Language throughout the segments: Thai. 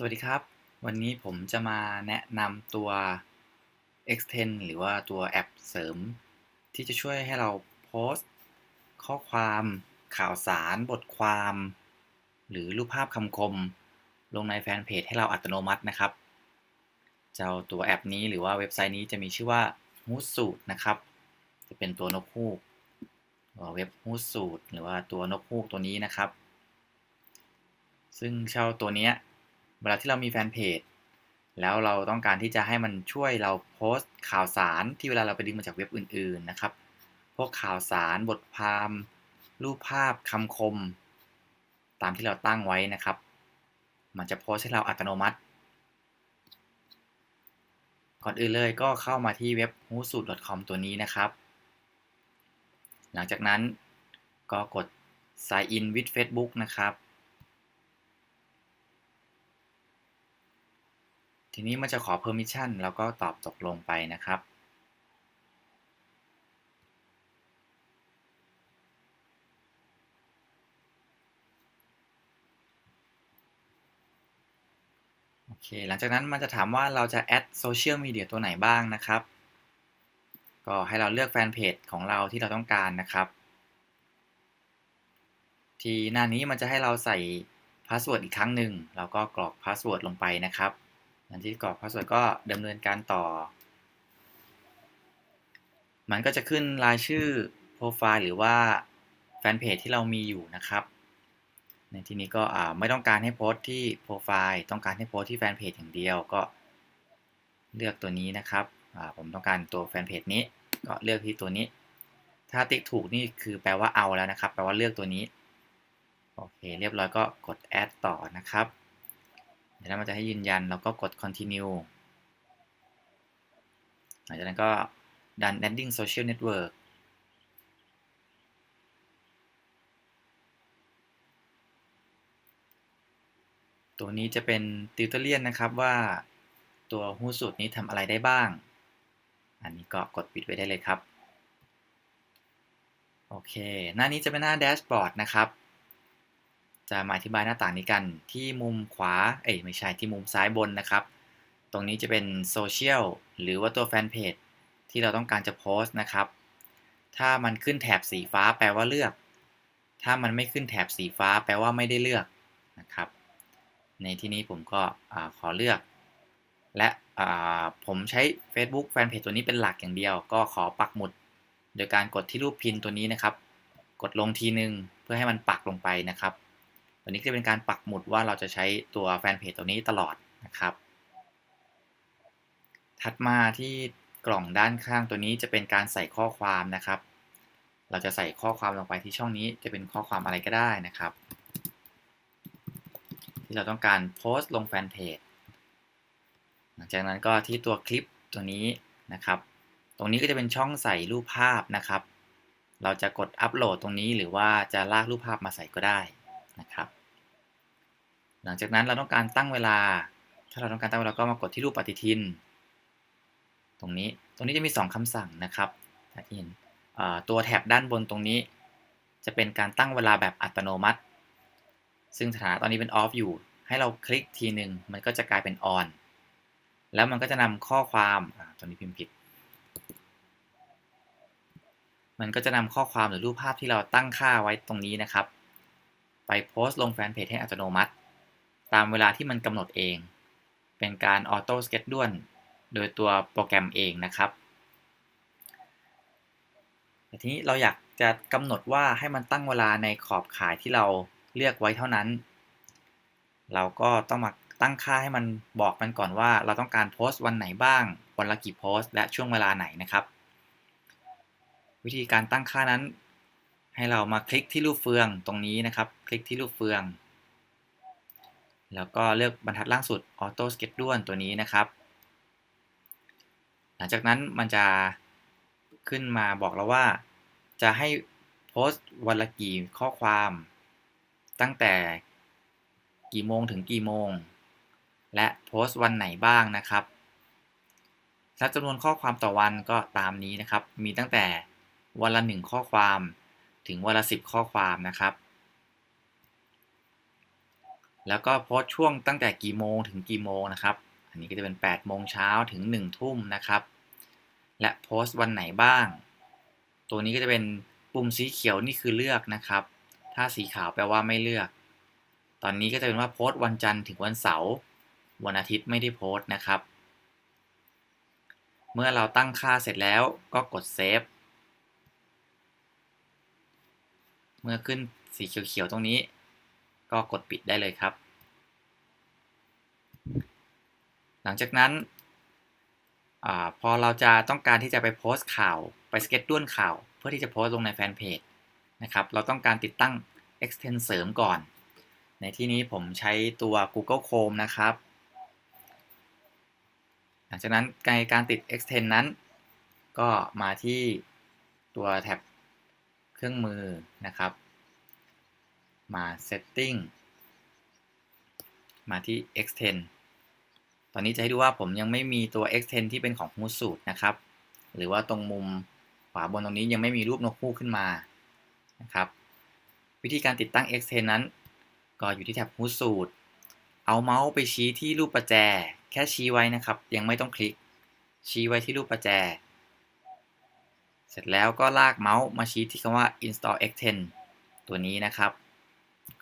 สวัสดีครับ วันนี้ผมจะมาแนะนำตัว Extend หรือว่าตัวแอปเสริม ที่จะช่วยให้เราโพสต์ ข้อความข่าวสาร บทความ หรือรูปภาพคำคม ลงในแฟนเพจให้เราอัตโนมัตินะครับ เจ้าตัวแอปนี้หรือว่าเว็บไซต์นี้จะมีชื่อว่า h o o s u i t นะครับ จะเป็นตัวนกฮูกเว็บ h o o s u i t หรือว่าตัวนกฮูกตัวนี้นะครับ ซึ่งเช่าตัวนี้ เวลาที่เรามีแฟนเพจแล้วเราต้องการที่จะให้มันช่วยเราโพสต์ข่าวสารที่เวลาเราไปดึงมาจากเว็บอื่น ๆนะครับ พวกข่าวสารบทความรูปภาพคำคม ตามที่เราตั้งไว้นะครับ มันจะโพสต์ให้เราอัตโนมัติ ก่อนอื่นเลยก็เข้ามาที่เว็บ h o o s u c o m ตัวนี้นะครับ หลังจากนั้นก็กด sign in with Facebook นะครับ ทีนี้มันจะขอ permission แล้วก็ตอบตกลงไปนะครับ โอเค หลังจากนั้นมันจะถามว่าเราจะแอดโซเชียลมีเดียตัวไหนบ้างนะครับ ก็ให้เราเลือกแฟนเพจของเราที่เราต้องการนะครับ ทีหน้านี้มันจะให้เราใส่พาสเวิร์ดอีกครั้งหนึ่งเราก็กรอกพาสเวิร์ดลงไปนะครับ หลังที่กรอกพาสเวิร์ดก็ดำเนินการต่อ มันก็จะขึ้นรายชื่อโปรไฟล์หรือว่าแฟนเพจที่เรามีอยู่นะครับ ในที่นี้ก็ไม่ต้องการให้โพสต์ที่โปรไฟล์ต้องการให้โพสต์ที่แฟนเพจอย่างเดียวก็เลือกตัวนี้นะครับ ผมต้องการตัวแฟนเพจนี้ ก็เลือกที่ตัวนี้ ถ้าติ๊กถูกนี่คือแปลว่าเอาแล้วนะครับ แปลว่าเลือกตัวนี้ โอเค เรียบร้อยก็กด add ต่อนะครับ เดี๋ยวมันจะให้ยืนยันแล้วก็กด continue หลังจากนั้นก็ดัน adding social network ตัวนี้จะเป็นติวเตอร์เลียนนะครับว่าตัวหูสูตรนี้ทำอะไรได้บ้าง อันนี้ก็กดปิดไว้ได้เลยครับ โอเค หน้านี้จะเป็นหน้าแดชบอร์ดนะครับ จะมาอธิบายหน้าต่างนี้กันที่มุมขวา เอ้ยไม่ใช่ที่มุมซ้ายบนนะครับ ตรงนี้จะเป็นโซเชียลหรือว่าตัวแฟนเพจที่เราต้องการจะโพสต์นะครับ ถ้ามันขึ้นแถบสีฟ้าแปลว่าเลือก ถ้ามันไม่ขึ้นแถบสีฟ้าแปลว่าไม่ได้เลือกนะครับ ในที่นี้ผมก็ขอเลือก และผมใช้ Facebook แฟนเพจตัวนี้เป็นหลักอย่างเดียว ก็ขอปักหมุด โดยการกดที่รูปพินตัวนี้นะครับ กดลงทีนึงเพื่อให้มันปักลงไปนะครับันนี้จะเป็นการปักหมุดว่าเราจะใช้ตัวแฟนเพจตัวนี้ตลอดนะครับ ถัดมาที่กล่องด้านข้างตัวนี้จะเป็นการใส่ข้อความนะครับ เราจะใส่ข้อความลงไปที่ช่องนี้จะเป็นข้อความอะไรก็ได้นะครับ ที่เราต้องการโพสต์ลงแฟนเพจหลังจากนั้นก็ที่ตัวคลิปตัวนี้นะครับ ตรงนี้ก็จะเป็นช่องใส่รูปภาพนะครับ เราจะกดอัปโหลดตรงนี้หรือว่าจะลากรูปภาพมาใส่ก็ได้นะครับ หลังจากนั้นเราต้องการตั้งเวลา ถ้าเราต้องการตั้งเวลาก็มากดที่รูปปฏิทิน ตรงนี้ ตรงนี้จะมี 2คำสั่งนะครับที่เห็นตัวแถบด้านบนตรงนี้ จะเป็นการตั้งเวลาแบบอัตโนมัติ ซึ่งสถานะตอนนี้เป็น off อยู่ ให้เราคลิกทีหนึ่งมันก็จะกลายเป็น on แล้วมันก็จะนำข้อความตรงนี้พิมพ์ผิด มันก็จะนำข้อความหรือรูปภาพที่เราตั้งค่าไว้ตรงนี้นะครับ ไปโพสต์ลงแฟนเพจให้อัตโนมัติ ตามเวลาที่มันกำหนดเอง เป็นการออโต้สเก็ตด้วนโดยตัวโปรแกรมเองนะครับแต่ทีนี้เราอยากจะกำหนดว่าให้มันตั้งเวลาในขอบขายที่เราเลือกไว้เท่านั้น เราก็ต้องมาตั้งค่าให้มันบอกมันก่อนว่า เราต้องการโพสต์วันไหนบ้าง วันละกี่โพสต์และช่วงเวลาไหนนะครับ วิธีการตั้งค่านั้น ให้เรามาคลิกที่รูปเฟืองตรงนี้นะครับ คลิกที่รูปเฟือง แล้วก็เลือกบรรทัดล่างสุด Auto Schedule ตัวนี้นะครับ หลังจากนั้นมันจะขึ้นมาบอกเราว่า จะให้โพสต์วันละกี่ข้อความ ตั้งแต่กี่โมงถึงกี่โมง และโพสต์วันไหนบ้างนะครับและจำนวนข้อความต่อวันก็ตามนี้นะครับ มีตั้งแต่วันละหนึ่งข้อความถึงวันละ 10 ข้อความนะครับ แล้วก็โพสช่วงตั้งแต่กี่โมงถึงกี่โมงนะครับ อันนี้ก็จะเป็น 8 โมงเช้าถึง 1 ทุ่มนะครับ และโพสต์วันไหนบ้าง ตัวนี้ก็จะเป็นปุ่มสีเขียวนี่คือเลือกนะครับ ถ้าสีขาวแปลว่าไม่เลือก ตอนนี้ก็จะเป็นว่าโพสต์วันจันทร์ถึงวันเสาร์วันอาทิตย์ไม่ได้โพสต์นะครับ เมื่อเราตั้งค่าเสร็จแล้วก็กดเซฟเมื่อขึ้นสีเขียวๆตรงนี้ ก็กดปิดได้เลยครับ หลังจากนั้นอพอเราจะต้องการที่จะไปโพสต์ข่าวไปสเก็ตด้วนข่าว เพื่อที่จะโพสต์ลงในแฟนเพจนะครับ เราต้องการติดตั้ง extend เสริมก่อน ในที่นี้ผมใช้ตัว Google Chrome นะครับ หลังจากนั้นในการติด extend นั้น ก็มาที่ตัวแท็บเครื่องมือนะครับ มา setting มาที่ extend ตอนนี้จะให้ดูว่าผมยังไม่มีตัว extend ที่เป็นของ Hootsuite นะครับ หรือว่าตรงมุมขวาบนตรงนี้ยังไม่มีรูปนกคู่ขึ้นมา นะครับ วิธีการติดตั้ง extend นั้น ก็อยู่ที่แท็บ Hootsuite เอาเมาส์ไปชี้ที่รูปประแจ แค่ชี้ไว้นะครับ ยังไม่ต้องคลิก ชี้ไว้ที่รูปประแจ เสร็จแล้วก็ลากเมาส์มาชี้ที่คำว่า install extend ตัวนี้นะครับ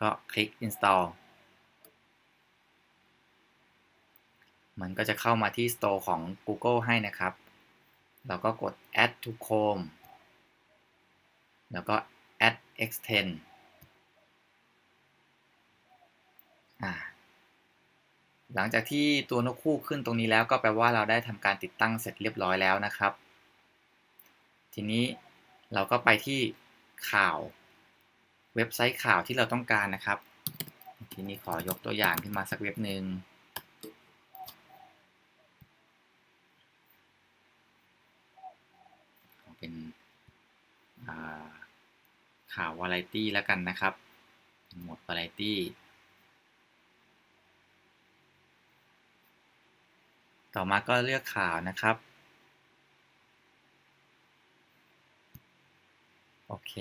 ก็คลิก install มันก็จะเข้ามาที่ Store ของ Google ให้นะครับ เราก็กด add to Chrome แล้วก็ add extend หลังจากที่ตัวนกคู่ขึ้นตรงนี้แล้วก็แปลว่าเราได้ทำการติดตั้งเสร็จเรียบร้อยแล้วนะครับ ทีนี้เราก็ไปที่ข่าว เว็บไซต์ข่าวที่เราต้องการนะครับ ทีนี้ขอยกตัวอย่างขึ้นมาสักเว็บหนึ่งเป็นข่าววาไรตี้แล้วกันนะครับ หมวดวาไรตี้ต่อมาก็เลือกข่าวนะครับ โอเค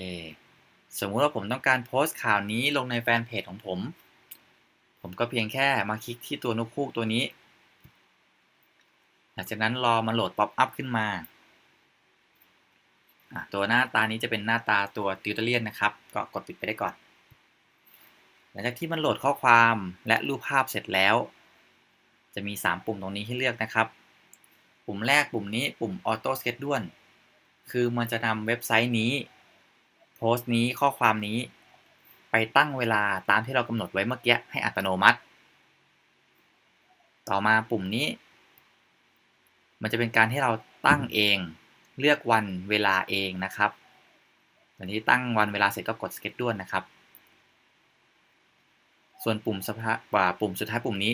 สมมุติว่าผมต้องการโพสต์ข่าวนี้ลงในแฟนเพจของผม ผมก็เพียงแค่มาคลิกที่ตัวนกคูกตัวนี้ หลังจากนั้นรอมันโหลดป๊อปอัพขึ้นมาตัวหน้าตานี้จะเป็นหน้าตาตัวติวเตอร์เลียนนะครับ ก็กดปิดไปได้ก่อน หลังจากที่มันโหลดข้อความและรูปภาพเสร็จแล้ว จะมี 3 ปุ่มตรงนี้ให้เลือกนะครับ ปุ่มแรกปุ่มนี้ปุ่ม Auto Schedule คือมันจะนำเว็บไซต์นี้ โพสต์นี้ข้อความนี้ ไปตั้งเวลาตามที่เรากำหนดไว้เมื่อกี้ให้อัตโนมัติ ต่อมาปุ่มนี้ มันจะเป็นการให้เราตั้งเองเลือกวันเวลาเองนะครับตอนนี้ตั้งวันเวลาเสร็จก็กด schedule นะครับ ส่วนปุ่มสภาปุ่มสุดท้ายปุ่มนี้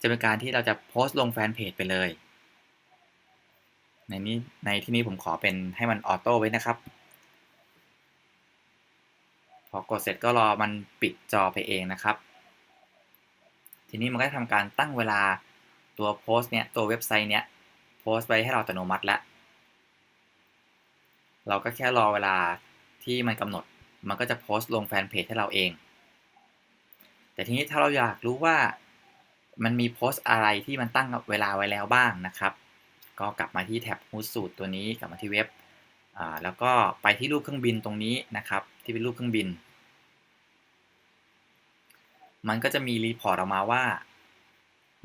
จะเป็นการที่เราจะโพสต์ลงแฟนเพจไปเลย ในนี้ในที่นี้ผมขอเป็นให้มันออโต้ไว้นะครับ พอกดเสร็จก็รอมันปิดจอไปเองนะครับ ทีนี้มันก็ทำการตั้งเวลาตัวโพสต์เนี้ยตัวเว็บไซต์เนี้ยโพสต์ไว้ให้เราอัตโนมัติแล้ว เราก็แค่รอเวลาที่มันกำหนด มันก็จะโพสต์ลงแฟนเพจให้เราเอง แต่ทีนี้ถ้าเราอยากรู้ว่ามันมีโพสต์อะไรที่มันตั้งเวลาไว้แล้วบ้างนะครับ ก็กลับมาที่แท็บฮูสูตรตัวนี้กลับมาที่เว็บแล้วก็ไปที่รูปเครื่องบินตรงนี้นะครับ ที่เป็นรูปเครื่องบิน มันก็จะมีรีพอร์ตออกมาว่า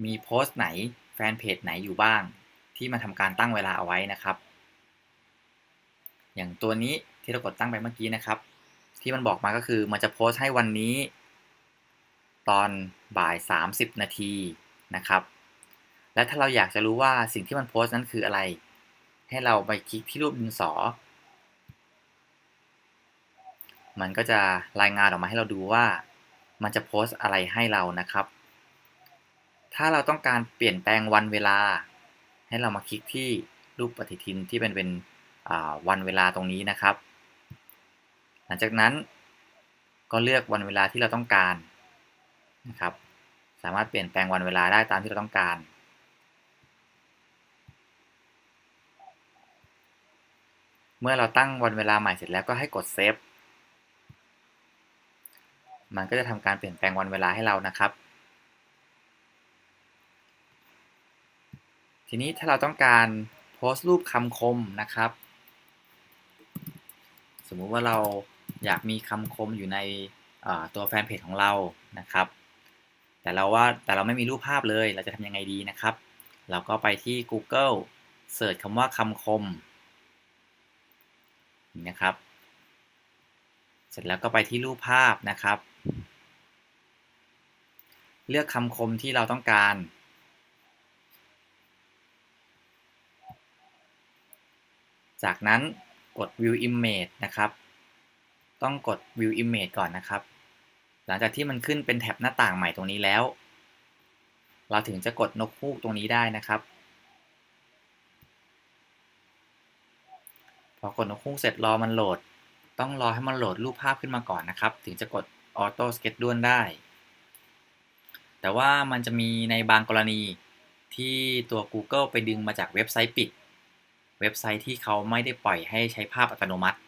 มีโพสต์ไหนแฟนเพจไหนอยู่บ้าง ที่มาทำการตั้งเวลาเอาไว้นะครับ อย่างตัวนี้ที่เรากดตั้งไปเมื่อกี้นะครับ ที่มันบอกมาก็คือมันจะโพสต์ให้วันนี้ ตอนบ่าย 30 นาทีนะครับ และถ้าเราอยากจะรู้ว่าสิ่งที่มันโพสต์นั้นคืออะไร ให้เราไปคลิกที่รูปดินสอมันก็จะรายงานออกมาให้เราดูว่า มันจะโพสต์อะไรให้เรานะครับ ถ้าเราต้องการเปลี่ยนแปลงวันเวลา ให้เรามาคลิกที่รูปปฏิทินที่เป็นเป็นวันเวลาตรงนี้นะครับ หลังจากนั้นก็เลือกวันเวลาที่เราต้องการนะครับ สามารถเปลี่ยนแปลงวันเวลาได้ตามที่เราต้องการ เมื่อเราตั้งวันเวลาใหม่เสร็จแล้วก็ให้กดเซฟ มันก็จะทำการเปลี่ยนแปลงวันเวลาให้เรานะครับ ทีนี้ถ้าเราต้องการโพสต์รูปคำคมนะครับ สมมุติว่าเราอยากมีคำคมอยู่ในตัวแฟนเพจของเรานะครับ แต่เราว่าแต่เราไม่มีรูปภาพเลย เราจะทำยังไงดีนะครับ เราก็ไปที่ Google เสิร์ชคำว่าคำคมนะครับ เสร็จแล้วก็ไปที่รูปภาพนะครับ เลือกคำคมที่เราต้องการ จากนั้นกด view image นะครับ ต้องกด view image ก่อนนะครับ หลังจากที่มันขึ้นเป็นแท็บหน้าต่างใหม่ตรงนี้แล้ว เราถึงจะกดนกฮูกตรงนี้ได้นะครับพอกดนกฮูกเสร็จรอมันโหลด ต้องรอให้มันโหลดรูปภาพขึ้นมาก่อนนะครับ ถึงจะกดออโต้สเก็ตด้วนได้ แต่ว่ามันจะมีในบางกรณีที่ตัว Google ไปดึงมาจากเว็บไซต์ปิด เว็บไซต์ที่เขาไม่ได้ปล่อยให้ใช้ภาพอัตโนมัติ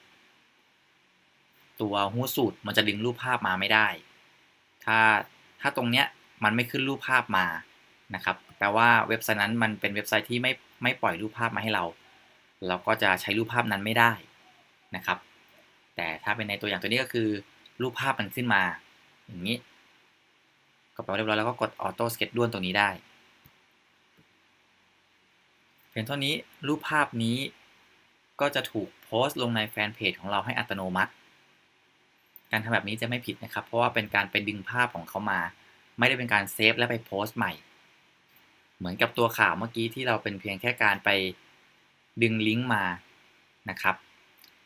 ตัวฮูสูตรมันจะดึงรูปภาพมาไม่ได้ ถ้าถ้าตรงเนี้ยมันไม่ขึ้นรูปภาพมานะครับแปลว่าเว็บไซต์นั้นมันเป็นเว็บไซต์ที่ไม่ไม่ปล่อยรูปภาพมาให้เรา เราก็จะใช้รูปภาพนั้นไม่ได้นะครับ แต่ถ้าเป็นในตัวอย่างตัวนี้ก็คือ รูปภาพมันขึ้นมา อย่างนี้ก็แปลเรียบร้อยแล้วก็กดออโต้สเก็ตด้วนตรงนี้ได้ เพียงเท่านี้รูปภาพนี้ก็จะถูกโพสต์ลงในแฟนเพจของเราให้อัตโนมัติ การทำแบบนี้จะไม่ผิดนะครับ เพราะว่าเป็นการไปดึงภาพของเขามา ไม่ได้เป็นการเซฟและไปโพสต์ใหม่ เหมือนกับตัวข่าวเมื่อกี้ที่เราเป็นเพียงแค่การไปดึงลิงก์มานะครับ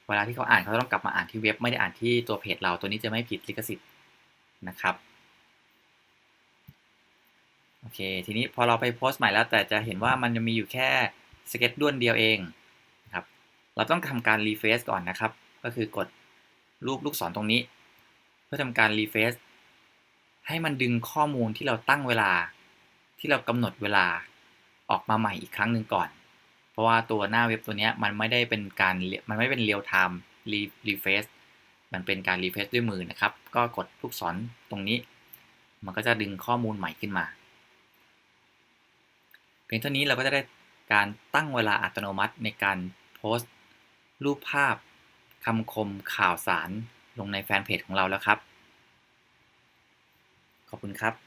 เวลาที่เขาอ่านเขาต้องกลับมาอ่านที่เว็บไม่ได้อ่านที่ตัวเพจเราตัวนี้จะไม่ผิดลิขสิทธิ์นะครับโอเค ทีนี้พอเราไปโพสต์ใหม่แล้ว แต่จะเห็นว่ามันจะมีอยู่แค่สเก็ตด้วนเดียวเองครับ เราต้องทำการรีเฟซก่อนนะครับ ก็คือกดรูปลูกศรตรงนี้ เพื่อทำการรีเฟซให้มันดึงข้อมูลที่เราตั้งเวลาที่เรากำหนดเวลาออกมาใหม่อีกครั้งหนึ่งก่อน เพราะว่าตัวหน้าเว็บตัวนี้มันไม่ได้เป็นการมันไม่เป็นเรียลไทม์รีรีเฟซมันเป็นการรีเฟซด้วยมือนะครับ ก็กดลูกศรตรงนี้ มันก็จะดึงข้อมูลใหม่ขึ้นมา เพียงเท่านี้เราก็จะได้การตั้งเวลาอัตโนมัติในการโพสต์ รูปภาพคำคมข่าวสารลงในแฟนเพจของเราแล้วครับ ขอบคุณครับ